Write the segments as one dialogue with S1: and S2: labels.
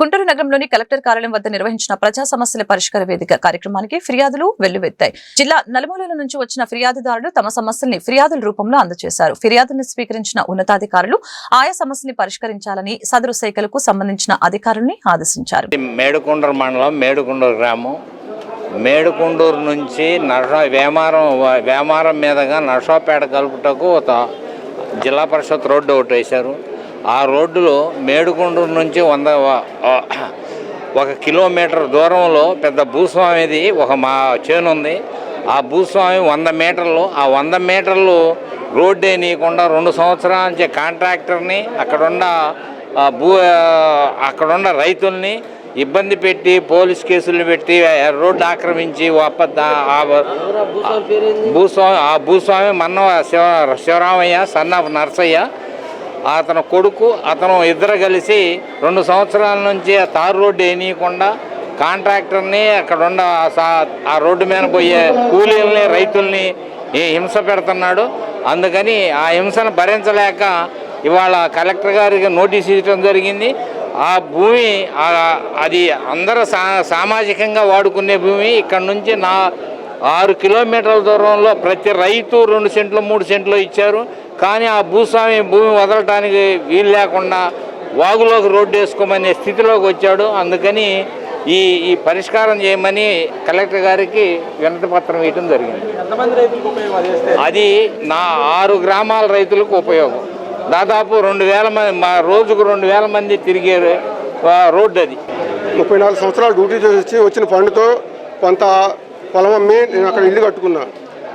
S1: గుంటూరు నగరంలోని కలెక్టర్ కార్యాలయం వద్ద నిర్వహించిన ప్రజా సమస్యల పరిష్కార వేదిక కార్యక్రమానికి ఫిర్యాదులు వెల్లువెత్తాయి. జిల్లా నలుమూలల నుంచి వచ్చిన ఫిర్యాదుదారులు తమ సమస్యల్ని ఫిర్యాదుల రూపంలో అందజేశారు. ఫిర్యాదుల్ని స్వీకరించిన ఉన్నతాధికారులు ఆయా సమస్యల్ని పరిష్కరించాలని సదరు శాఖలకు సంబంధించిన అధికారుల్ని ఆదేశించారు.
S2: మేడుకొండూరు మండలం మేడుకొండూరు గ్రామం. మేడుకొండూరు నుంచి నర్స వేమారం వేమారం మీదుగా నర్సాపేట కలుపుటకు ఒక జిల్లా పరిషత్ రోడ్డు ఒకటి వేశారు. ఆ రోడ్డులో మేడుకొండూరు నుంచి వంద ఒక కిలోమీటర్ దూరంలో పెద్ద భూస్వామిది ఒక మా చేను ఉంది. ఆ భూస్వామి వంద మీటర్లు ఆ వంద మీటర్లు రోడ్డు వేయనీయకుండా రెండు సంవత్సరాల నుంచి కాంట్రాక్టర్ని అక్కడున్న భూ అక్కడున్న రైతుల్ని ఇబ్బంది పెట్టి పోలీస్ కేసులు పెట్టి రోడ్డు ఆక్రమించి భూస్వామి ఆ భూస్వామి మన్న శివ శివరామయ్య సన్న నరసయ్య అతను కొడుకు అతను ఇద్దరు కలిసి రెండు సంవత్సరాల నుంచి ఆ తారు రోడ్డు వేయనీయకుండా కాంట్రాక్టర్ని అక్కడ ఉన్న ఆ సా- ఆ రోడ్డు మీద పోయే కూలీలని రైతుల్ని హింస పెడుతున్నాడు. అందుకని ఆ హింసను భరించలేక ఇవాళ కలెక్టర్ గారికి నోటీస్ ఇవ్వడం జరిగింది. ఆ భూమి అది అందరూ సా సామాజికంగా వాడుకునే భూమి. ఇక్కడ నుంచి నా ఆరు కిలోమీటర్ల దూరంలో ప్రతి రైతు రెండు సెంట్లు మూడు సెంట్లు ఇచ్చారు. కానీ ఆ భూస్వామి భూమి వదలటానికి వీలు లేకుండా వాగులోకి రోడ్డు వేసుకోమనే స్థితిలోకి వచ్చాడు. అందుకని ఈ ఈ పరిష్కారం చేయమని కలెక్టర్ గారికి వినతి పత్రం ఇవ్వడం జరిగింది అది నా ఆరు గ్రామాల రైతులకు ఉపయోగం. దాదాపు రెండు వేల మంది మా రోజుకు రెండు వేల మంది తిరిగే ఆ, రోడ్డు అది.
S3: ముప్పై నాలుగు సంవత్సరాలు డ్యూటీ చేసి వచ్చి వచ్చిన ఫండ్తో కొంత పొలం అమ్మి నేను అక్కడ ఇల్లు కట్టుకున్నా.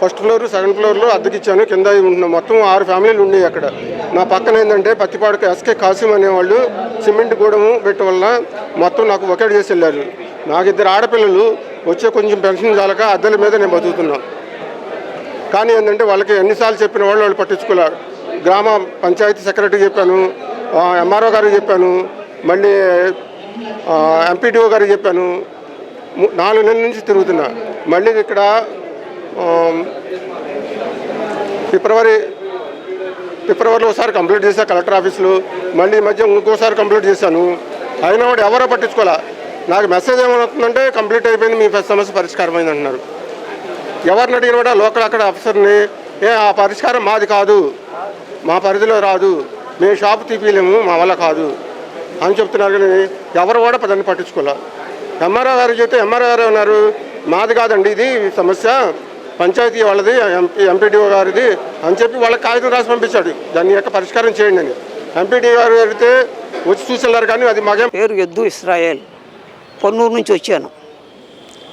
S3: ఫస్ట్ ఫ్లోర్ సెకండ్ ఫ్లోర్లో అద్దెకిచ్చాను. కింద ఉంటున్నా మొత్తం ఆరు ఫ్యామిలీలు ఉండేవి అక్కడ. నా పక్కన ఏంటంటే పత్తిపాడుకు ఎస్కే కాసిం అనేవాళ్ళు సిమెంట్ గూడము పెట్టడం వల్ల మొత్తం నాకు ఒకటి చేసి వెళ్ళారు. నాకు ఇద్దరు ఆడపిల్లలు వచ్చే కొంచెం పెన్షన్ చాలక అద్దెల మీద నేను బతుకుతున్నాను కానీ ఏంటంటే వాళ్ళకి ఎన్నిసార్లు చెప్పిన వాళ్ళు వాళ్ళు పట్టించుకోలేరు గ్రామ పంచాయతీ సెక్రటరీ చెప్పాను ఎంఆర్ఓ గారికి చెప్పాను మళ్ళీ ఎంపీటీఓ గారికి చెప్పాను. నాలుగు నెలల నుంచి తిరుగుతున్నా. మళ్ళీ ఇక్కడ ఫిబ్రవరి ఫిబ్రవరిలో ఒకసారి కంప్లీట్ చేశా కలెక్టర్ ఆఫీసులో. మళ్ళీ ఈ మధ్య ఇంకోసారి కంప్లీట్ చేశాను. అయినా వాడు ఎవరో పట్టించుకోలే. నాకు మెసేజ్ ఏమవుతుందంటే కంప్లీట్ అయిపోయింది మీ సమస్య పరిష్కారం అయింది అంటున్నారు. ఎవరిని అడిగిన కూడా లోకల్ అక్కడ అఫీసర్ని ఏ ఆ పరిష్కారం మాది కాదు. మా పరిధిలో రాదు. మేము షాప్ తీపిలేము మా వల్ల కాదు అని చెప్తున్నారు. కానీ ఎవరు కూడా దాన్ని పట్టించుకోలే. ఎంఆర్ఓ గారు చెప్తే ఎంఆర్ఓ గారు ఉన్నారు. మాది కాదండి ఇది సమస్య. పంచాయతీ వాళ్ళది ఎంపీ ఎంపీడీఓ గారిది అని చెప్పి వాళ్ళకి కాగితం రాసి పంపించాడు. దాని యొక్క పరిష్కారం చేయండి అని. ఎంపీడీ గారు అడిగితే వచ్చి చూసేళ్ళారు కానీ అది మాకేం
S4: పేరు ఎద్దు ఇస్రాయేల్. పొన్నూరు నుంచి వచ్చాను.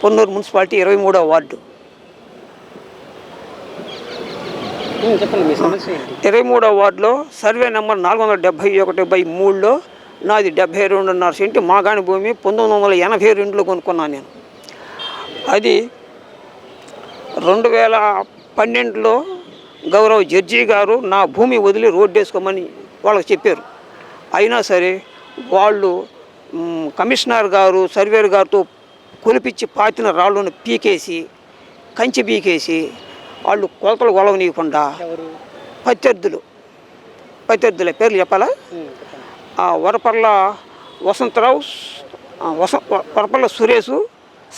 S4: పొన్నూరు మున్సిపాలిటీ ఇరవై మూడవ వార్డు. ఇరవై మూడవ వార్డులో సర్వే నెంబర్ నాలుగు వందల డెబ్బై ఒకటి బై మూడులో నాది డెబ్బై రెండున్నర సెంటి మాగాణి భూమి పంతొమ్మిది వందల ఎనభై రెండులో కొనుక్కున్నాను నేను. అది రెండు వేల పన్నెండులో గౌరవ జడ్జి గారు నా భూమి వదిలి రోడ్డు వేసుకోమని వాళ్ళకి చెప్పారు. అయినా సరే వాళ్ళు కమిషనర్ గారు సర్వేర్ గారితో కొలిపించి పాతిన రాళ్ళను పీకేసి కంచి పీకేసి వాళ్ళు కొలతలు కొలవనీయకుండా ప్రత్యర్థులు. ప్రత్యర్థులే పేర్లు చెప్పాలా? వరపర్ల వసంతరావు వస వరపర్ల సురేష్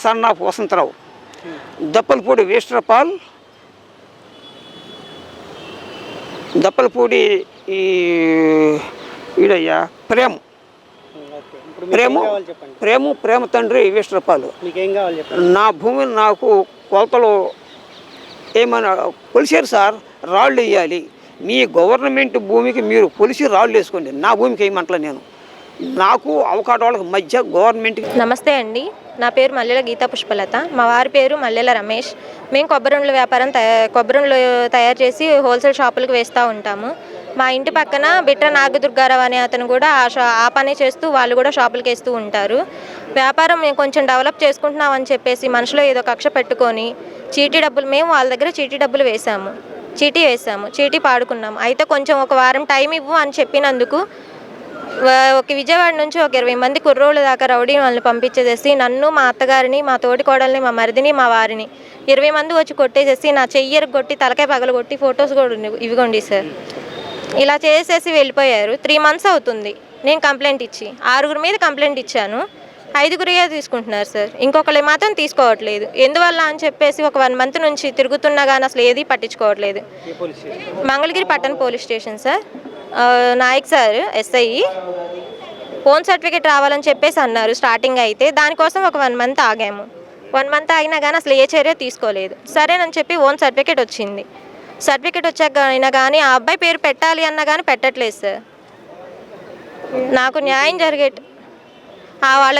S4: సన్ ఆఫ్ వసంతరావు. దప్పలపూడి వేస్ట్రపాల్ దప్పలపూడి ఈ ఈడయ్యా ప్రేమ్. ప్రేమ ప్రేమ ప్రేమ తండ్రి
S5: చెప్పండి?
S4: నా భూమిని నాకు కొలతలు ఏమైనా కొలిసారు సార్? రాళ్ళు వేయాలి మీ గవర్నమెంట్ భూమికి మీరు కొలిసి రాళ్ళు వేసుకోండి. నా భూమికి వేయమంటలే నేను. నాకు అవకాడో మధ్య గవర్నమెంట్
S6: నమస్తే అండి. నా పేరు మల్లెల గీతా పుష్పలత. మా వారి పేరు మల్లెల రమేష్. మేము కొబ్బరిండ్ల వ్యాపారం తయా కొబ్బరిండ్లు తయారు చేసి హోల్సేల్ షాపులకు వేస్తూ ఉంటాము. మా ఇంటి పక్కన బిట్ర నాగదుర్గారావు అనే అతను కూడా ఆ షా ఆ పని చేస్తూ వాళ్ళు కూడా షాపులకు వేస్తూ ఉంటారు. వ్యాపారం మేము కొంచెం డెవలప్ చేసుకుంటున్నామని చెప్పేసి మనసులో ఏదో కక్ష పెట్టుకొని చీటీ డబ్బులు మేము వాళ్ళ దగ్గర చీటీ డబ్బులు వేసాము చీటీ వేసాము చీటీ పాడుకున్నాము. అయితే కొంచెం ఒక వారం టైం ఇవ్వు అని చెప్పినందుకు ఒక విజయవాడ నుంచి ఒక ఇరవై మంది కుర్రోళ్ళు దాకా రౌడీ వాళ్ళని పంపించేసేసి నన్ను మా అత్తగారిని మా తోటి కోడల్ని మా మరిదిని మా వారిని ఇరవై మంది వచ్చి కొట్టేసేసి నా చెయ్యరు కొట్టి తలకాయ పగల కొట్టి ఫొటోస్ కూడా. ఇవిగోండి సార్. ఇలా చేసేసి వెళ్ళిపోయారు. త్రీ మంత్స్ అవుతుంది. నేను కంప్లైంట్ ఇచ్చి. ఆరుగురి మీద కంప్లైంట్ ఇచ్చాను. ఐదుగురియే తీసుకుంటున్నారు సార్. ఇంకొకళ్ళు మాత్రం తీసుకోవట్లేదు. ఎందువల్ల అని చెప్పేసి ఒక వన్ మంత్ నుంచి తిరుగుతున్నా కానీ అసలు ఏది పట్టించుకోవట్లేదు. మంగళగిరి పట్టణ police station sir. Nayak sir SI own certificate రావాలని చెప్పేసి అన్నారు స్టార్టింగ్ అయితే. దానికోసం ఒక వన్ మంత్ ఆగాము. వన్ మంత్ ఆగినా కానీ అసలు ఏ చర్య తీసుకోలేదు. సరేనని చెప్పి ఓన్ సర్టిఫికేట్ వచ్చింది. సర్టిఫికేట్ వచ్చాక అయినా కానీ ఆ అబ్బాయి పేరు పెట్టాలి అన్నా కానీ పెట్టట్లేదు సార్. నాకు న్యాయం జరిగే ఆ వాళ్ళ